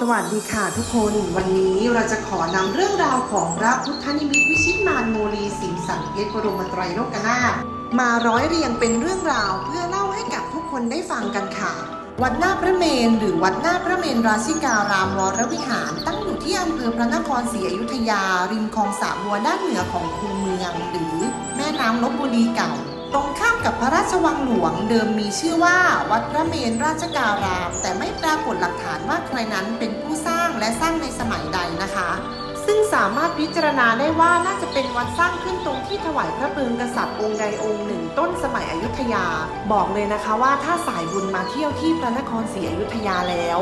สวัสดีค่ะทุกคนวันนี้เราจะขอนำเรื่องราวของพระพุทธนิมิตวิชิตมานโมลีสิงสันเพชรบรมไตรโลกนาถมาร้อยเรียงเป็นเรื่องราวเพื่อเล่าให้กับทุกคนได้ฟังกันค่ะ วัดหน้าพระเมนหรือวัดหน้าพระเมนราชิการามวรวิหาร ตั้งอยู่ที่อำเภอพระนครศรีอยุธยา ริมคลองสระบัวด้านเหนือของคูเมือง หรือแม่น้ำลบบุรีเก่า ตรงข้ามกับพระราชวังหลวงเดิมมีชื่อว่าวัดพระเมนราชการาม แต่ไม่ปรากฏหลักฐานว่าใครนั้นเป็นผู้สร้างและสร้างในสมัยใดนะคะ ซึ่งสามารถพิจารณาได้ว่าน่าจะเป็นวัดสร้างขึ้นตรงที่ถวายพระเพลิงกษัตริย์องค์ใดองค์หนึ่ง ต้นสมัยอยุธยา บอกเลยนะคะว่าถ้าสายบุญมาเที่ยวที่พระนครศรีอยุธยาแล้ว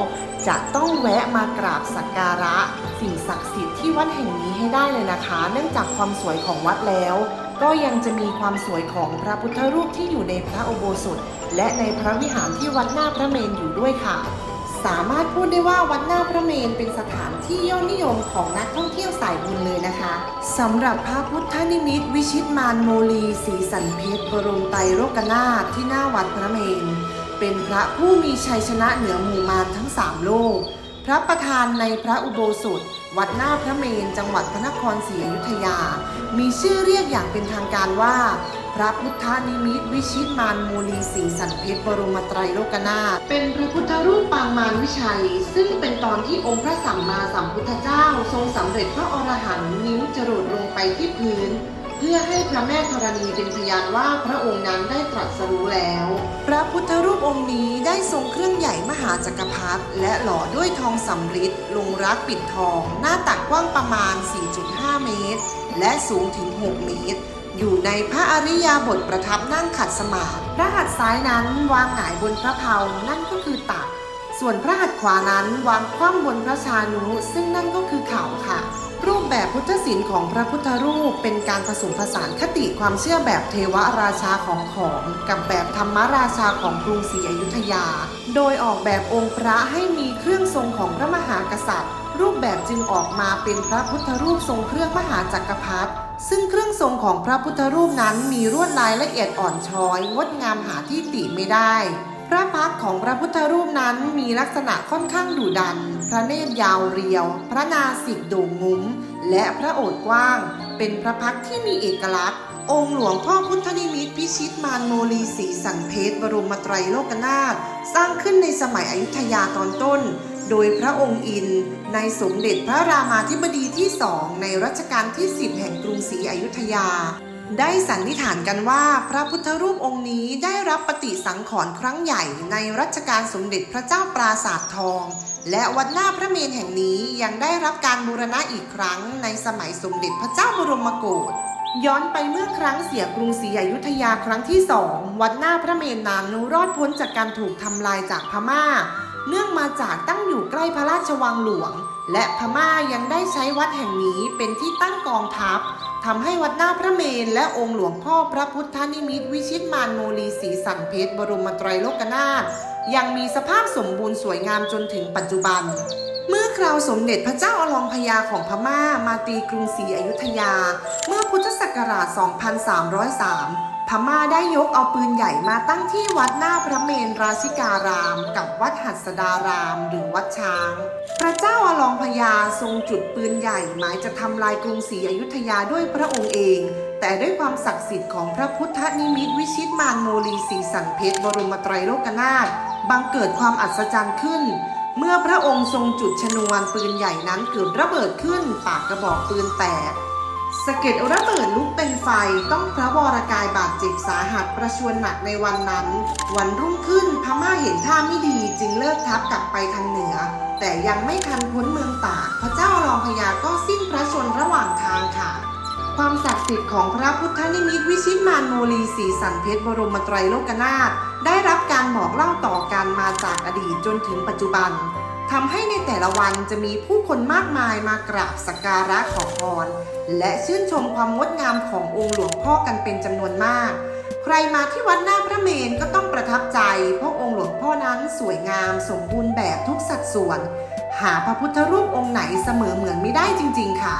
จะต้องแวะมากราบสักการะ สิ่งศักดิ์สิทธิ์ที่วัดแห่งนี้ให้ได้เลยนะคะ เนื่องจากความสวยของวัดแล้ว ก็ยังจะมีความสวยของพระพุทธรูปที่อยู่ในพระอุโบสถ และในพระวิหารที่วัดหน้าพระเมนอยู่ด้วยค่ะ สามารถพูดได้ว่าวัดหน้าพระเมนเป็นสถานที่ยอดนิยมของนักท่องเที่ยวสายบุญเลยนะคะสำหรับพระพุทธนิมิตวิชิตมานโมลีสีสันเพชรบรมไตรโลกนาถที่หน้าวัดพระเมน เป็นพระผู้มีชัยชนะเหนือหมู่มารทั้งสามโลก พระประธานในพระอุโบสถ วัดหน้าพระเมนจังหวัดพระนครศรีอยุธยา มีชื่อเรียกอย่างเป็นทางการว่า พระพุทธนิมิตวิชิตมานมูลีสีสันเพชรบรมไตรโลกนาถเป็นพระพุทธรูปปางมารวิชัย ซึ่งเป็นตอนที่องค์พระสัมมาสัมพุทธเจ้า ทรงสำเร็จพระอรหันต์นิ้วจรดลงไปที่พื้นเพื่อให้พระแม่ธรณีเป็นพยานว่าพระองค์นั้นได้ตรัสรู้แล้ว พระพุทธรูปองค์นี้ได้ ทรงเครื่องใหญ่มหาจักรพรรดิและหล่อด้วยทองสำริดลงรักปิดทอง หน้าตักกว้างประมาณ 4.5 เมตร และสูงถึง 6 เมตร อยู่ในพระอริยาบทประทับนั่งขัดสมาธิพระหัตถ์ซ้ายนั้นวางหงายบนพระเพานั่นก็คือตัก ส่วนพระหัตถ์ขวานั้นวางคว่ำบนพระชานุซึ่งนั่นก็คือเข่าค่ะ รูปแบบพุทธศิลป์ของพระพุทธรูปเป็นการผสมผสานคติความเชื่อแบบเทวราชาของขอมกับแบบธรรมราชาของกรุงศรีอยุธยา โดยออกแบบองค์พระให้มีเครื่องทรงของพระมหากษัตริย์ รูปแบบจึงออกมาเป็นพระพุทธรูปทรงเครื่องมหาจักรพรรดิซึ่งเครื่องทรงของพระพุทธรูปนั้นมีลวดลายละเอียดอ่อนช้อย งดงามหาที่ติไม่ได้ พระพักของพระพุทธรูปนั้นมีลักษณะค่อนข้างดุดัน พระเนตรยาวเรียว พระนาสิกโด่งงุ้ม และพระโอษฐ์กว้าง เป็นพระพักที่มีเอกลักษณ์ องค์หลวงพ่อพุทธนิมิตพิชิตมารโมลีสีสันเพชรบรมไตรโลกนาถสร้างขึ้นในสมัยอยุธยาตอนต้น โดยพระองค์อิน ในสมเด็จพระรามาธิบดีที่สองในรัชกาลที่ 10 แห่งกรุงศรีอยุธยา ได้สันนิษฐานกันว่าพระพุทธรูปองค์นี้ได้รับปฏิสังขรณ์ครั้งใหญ่ในรัชกาลสมเด็จพระเจ้าปราสาททอง และวัดหน้าพระเมรุแห่งนี้ยังได้รับการบูรณะอีกครั้งในสมัยสมเด็จพระเจ้าบรมโกศย้อนไปเมื่อครั้งเสียกรุงศรีอยุธยาครั้งที่สองวัดหน้าพระเมรุนั้นรอดพ้นจากการถูกทำลายจากพม่า เนื่องมาจากตั้งอยู่ใกล้พระราชวังหลวง และพม่ายังได้ใช้วัดแห่งนี้เป็นที่ตั้งกองทัพทำให้วัดหน้าพระเมรุและองค์หลวงพ่อพระพุทธนิมิตวิชิตมานโมลีสีสันเพชรบรมไตรโลกนาถยังมีสภาพสมบูรณ์สวยงามจนถึงปัจจุบัน เมื่อคราวสมเด็จพระเจ้าอลองพญาของพม่ามาตีกรุงศรีอยุธยา เมื่อพุทธศักราช 2303 พม่าได้ยกเอาปืนใหญ่มาตั้งที่วัดหน้าพระเมนราชิการาม กับวัดหัสดารามหรือวัดช้าง พระเจ้าอลองพญาทรงจุดปืนใหญ่หมายจะทำลายกรุงศรีอยุธยาด้วยพระองค์เอง แต่ด้วยความศักดิ์สิทธิ์ของพระพุทธนิมิตวิชิตมานโมลีสีสันเพชรบรมไตรโลกนาถบังเกิดความอัศจรรย์ขึ้น เมื่อพระองค์ทรงจุดชนวนปืนใหญ่นั้นเกิดระเบิดขึ้นปากกระบอกปืนแตก สะเก็ดระเบิดลุกเป็นไฟต้องพระวรกายบาดเจ็บสาหัสประชวรหนักในวันนั้น วันรุ่งขึ้นพม่าเห็นท่าไม่ดีจึงเลิกทัพกลับไปทางเหนือ แต่ยังไม่ทันพ้นเมืองตากพระเจ้ารองพญาก็สิ้นพระชนระหว่างทางค่ะ ความศักดิ์สิทธิ์ของพระพุทธนิมิตวิชิตมานโมลีสีสันเพชรบรมไตรโลกนาถได้รับการบอกเล่าต่อกันมาจากอดีตจนถึงปัจจุบัน ทำให้ในแต่ละวันจะมีผู้คนมากมายมากราบสักการะขอพรและชื่นชมความงดงามขององค์หลวงพ่อกันเป็นจำนวนมาก ใครมาที่วัดหน้าพระเมรุก็ต้องประทับใจ เพราะองค์หลวงพ่อนั้นสวยงามสมบูรณ์แบบทุกสัดส่วน หาพระพุทธรูปองค์ไหนเสมอเหมือนไม่ได้จริง ๆ ค่ะ